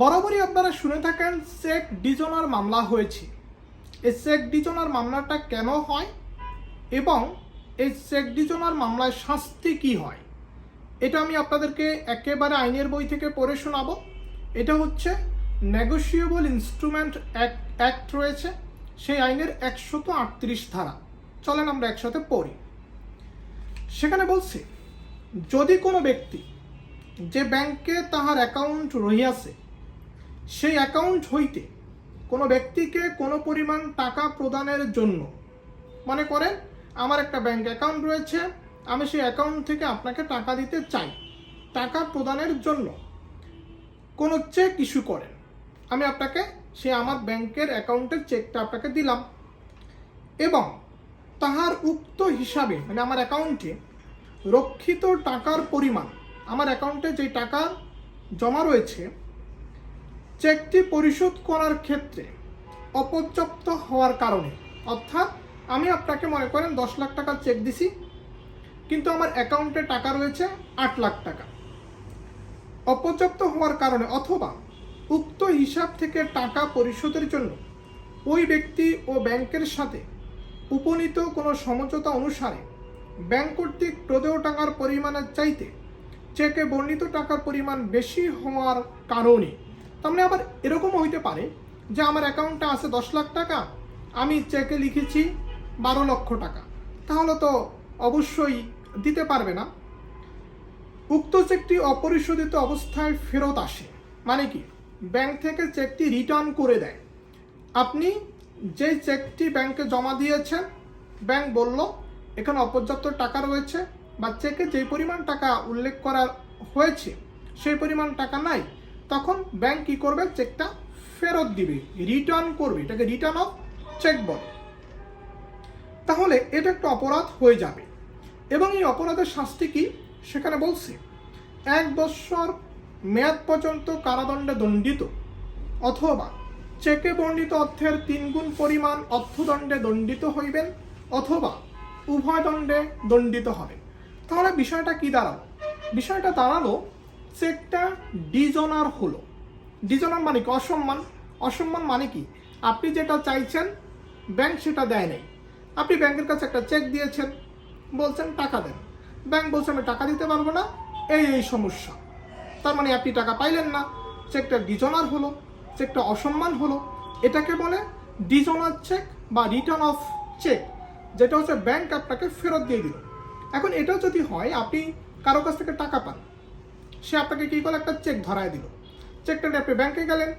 বরাবরই আপনারা শুনে থাকেন চেক ডিজনার মামলা হয়েছে। এই চেক ডিজনার মামলাটা কেন হয় এবং এই চেক ডিজনার মামলায় শাস্তি কি হয়? এটা আমি আপনাদেরকে একেবারে আইনের বই থেকে পড়ে শোনাবো। এটা হচ্ছে নেগোশিয়েবল ইনস্ট্রুমেন্ট অ্যাক্ট রয়েছে। সেই আইনের একশত আটত্রিশ ধারা। চলেন আমরা একসাথে পড়ি। সেখানে বলছে, যদি কোনো ব্যক্তি যে ব্যাংকে তাহার অ্যাকাউন্ট রহিয়াছে সেই অ্যাকাউন্ট হইতে কোনো ব্যক্তিকে কোনো পরিমাণ টাকা প্রদানের জন্য, মনে করেন আমার একটা ব্যাংক অ্যাকাউন্ট রয়েছে, আমি সেই অ্যাকাউন্ট থেকে আপনাকে টাকা দিতে চাই, টাকা প্রদানের জন্য কোনো চেক ইস্যু করেন, আমি আপনাকে সে আমার ব্যাংকের অ্যাকাউন্টের চেকটা আপনাকে দিলাম। এবং তাহার উক্ত হিসাবে মানে আমার অ্যাকাউন্টে রক্ষিত টাকার পরিমাণ, আমার অ্যাকাউন্টে যে টাকা জমা রয়েছে চেকটি পরিশোধ করার ক্ষেত্রে অপর্যাপ্ত হওয়ার কারণে। অর্থাৎ, আমি আপনাকে মনে করেন দশ লাখ টাকার চেক দিছি, কিন্তু আমার অ্যাকাউন্টে টাকা রয়েছে আট লাখ টাকা। অপর্যাপ্ত হওয়ার কারণে অথবা উক্ত হিসাব থেকে টাকা পরিশোধের জন্য ওই ব্যক্তি ও ব্যাংকের সাথে উপনীত কোনো সমঝোতা অনুসারে ব্যাংক কর্তৃক প্রদেয় টাকার পরিমাণের চাইতে চেকে বর্ণিত টাকার পরিমাণ বেশি হওয়ার কারণে তার আবার এরকমও হইতে পারে যে আমার অ্যাকাউন্টে আছে দশ লাখ টাকা, আমি চেকে লিখেছি বারো লক্ষ টাকা। তাহলে তো অবশ্যই দিতে পারবে না। উক্ত চেকটি অপরিশোধিত অবস্থায় ফেরত আসে। মানে কি? ব্যাংক থেকে চেকটি রিটার্ন করে দেয়। আপনি যেই চেকটি ব্যাংকে জমা দিয়েছেন, ব্যাংক বলল, এখানে অপর্যাপ্ত টাকা রয়েছে বা চেকে যে পরিমাণ টাকা উল্লেখ করা হয়েছে, সেই পরিমাণ টাকা নাই তখন ব্যাংক কি করবে? চেকটা ফেরত দিবে। রিটার্ন করবে। এটাকে রিটার্ন অফ চেক বলে। তাহলে এটা একটা অপরাধ হয়ে যাবে। এবং এই অপরাধের শাস্তি কি? সেখানে বলছে, এক বৎসর মেয়াদ পর্যন্ত কারাদণ্ডে দণ্ডিত অথবা চেকে বর্ণিত অর্থের তিনগুণ পরিমাণ অর্থদণ্ডে দণ্ডিত হইবেন অথবা উভয় দণ্ডে দণ্ডিত হবেন। তাহলে বিষয়টা কি দাঁড়াল? বিষয়টা দাঁড়াল চেকটা ডিজনার হলো। ডিজনার মানে কি? অসম্মান। অসম্মান মানে কি? আপনি যেটা চাইছেন, ব্যাংক সেটা দেয় নাই। আপনি ব্যাংকের কাছে একটা চেক দিয়েছেন, বলছেন টাকা দেন। ব্যাংক বলছে, আমি টাকা দিতে পারব না, এই এই সমস্যা। তার মানে আপনি টাকা পাইলেন না। চেকটা ডিজনার হলো, চেকটা অসম্মান হলো। এটাকে বলে ডিজনার চেক বা রিটার্ন অফ চেক, যেটা হচ্ছে ব্যাংক আপনাকে ফেরত দিয়ে দিল। এখন এটা যদি হয়, আপনি কারও কাছ থেকে টাকা পান সে আপনাকে কী করে একটা চেক ধরায় দিল। চেকটা নিয়ে আপনি ব্যাংকে গেলেন।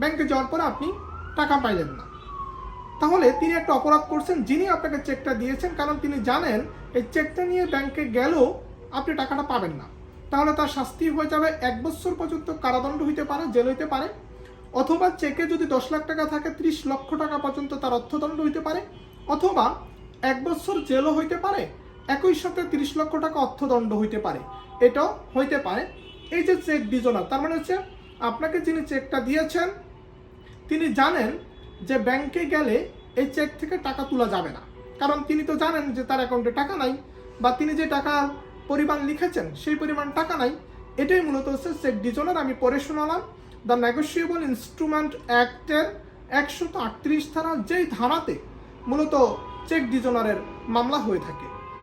ব্যাংকে যাওয়ার পরে আপনি টাকা পাইলেন না। তাহলে তিনি একটা অপরাধ করছেন, যিনি আপনাকে চেকটা দিয়েছেন, কারণ তিনি জানেন এই চেকটা নিয়ে ব্যাংকে গেলেও আপনি টাকাটা পাবেন না। তাহলে তার শাস্তি হয়ে যাবে এক বছর পর্যন্ত কারাদণ্ড হইতে পারে, জেল হইতে পারে, অথবা চেকে যদি দশ লাখ টাকা থাকে, ত্রিশ লক্ষ টাকা পর্যন্ত তার অর্থদণ্ড হইতে পারে, অথবা এক বছর জেলও হইতে পারে একই সাথে তিরিশ লক্ষ টাকা অর্থদণ্ড হইতে পারে। এটাও হইতে পারে। এই যে চেক ডিজনার তার মানে হচ্ছে আপনাকে যিনি চেকটা দিয়েছেন, তিনি জানেন যে ব্যাংকে গেলে এই চেক থেকে টাকা তোলা যাবে না। কারণ তিনি তো জানেন যে তার অ্যাকাউন্টে টাকা নাই বা তিনি যে টাকার পরিমাণ লিখেছেন, সেই পরিমাণ টাকা নাই। এটাই মূলত হচ্ছে চেক ডিজনার আমি পরে শোনালাম দ্য নেগোসিয়েবল ইনস্ট্রুমেন্ট অ্যাক্টের একশত আটত্রিশ ধারা যেই ধারাতে মূলত চেক ডিজনারের মামলা হয়ে থাকে।